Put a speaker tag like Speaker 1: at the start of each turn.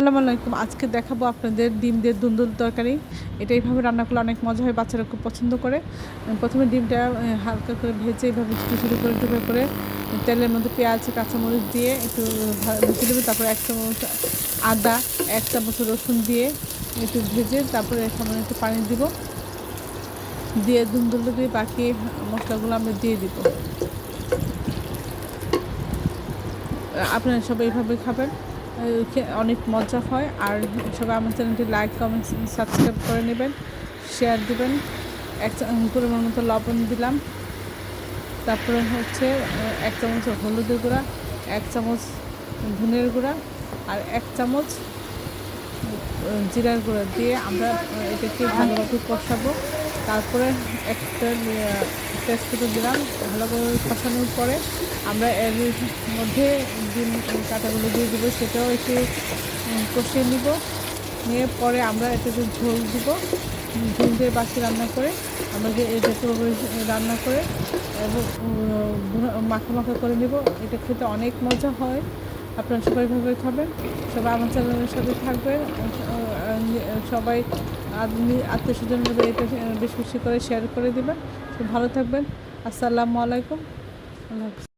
Speaker 1: আসসালামু আলাইকুম আজকে দেখাবো আপনাদের ডিম দিয়ে দুন্দুল তরকারি। এটা এইভাবে রান্না করলে অনেক মজা হয়, বাচ্চারা খুব পছন্দ করে। প্রথমে ডিমটা হালকা করে ভেজে এইভাবে ছোটো ছোটো করে, টুকরো করে, তেলের মধ্যে পেঁয়াজ, কাঁচামরিচ দিয়ে একটু ভেজে দেবে। তারপরে এক চামচ আদা, এক চামচ রসুন দিয়ে একটু ভেজে তারপরে সামান্য একটু পানি দিব। দিয়ে দুন্দুল দিয়ে বাকি মশলাগুলো আমরা দিয়ে দিব। আপনারা সবাই এইভাবে খাবেন। অনেক মজা হয়। আর সবাই আমার চ্যানেলটি লাইক কমেন্ট সাবস্ক্রাইব করে নেবেন শেয়ার দিবেন। এক পরিমাণ মতো লবণ দিলাম। তারপরে হচ্ছে এক চামচ হলুদের গুঁড়া, এক চামচ ধনের গুঁড়া আর এক চামচ জিরার গুঁড়া দিয়ে আমরা এটাকে ভালোভাবে কষাবো। তারপরে একটা তেজপাতা দিলাম ভালো করে কষানোর পরে আমরা এর মধ্যে ডিম কাঁটাগুলো দিয়ে দেবো সেটাও একটু কষিয়ে নিব। নিয়ে পরে আমরা এটাতে ঝোল দিব ঝোল দিয়ে বাসি রান্না করে আমরা যে এটা পুরোপুরি রান্না করে এবং মাখা মাখা করে নেব এটা খেতে অনেক মজা হয়। আপনারা সবাই ভাবে খাবেন সবাই আমার চ্যানেলের সাথে থাকবেন আহ, সবাই আত্মীয় স্বজনের মধ্যে এটা বেশি বেশি করে শেয়ার করে দেবেন। ভালো থাকবেন। আসসালামু আলাইকুম। আল্লাহ।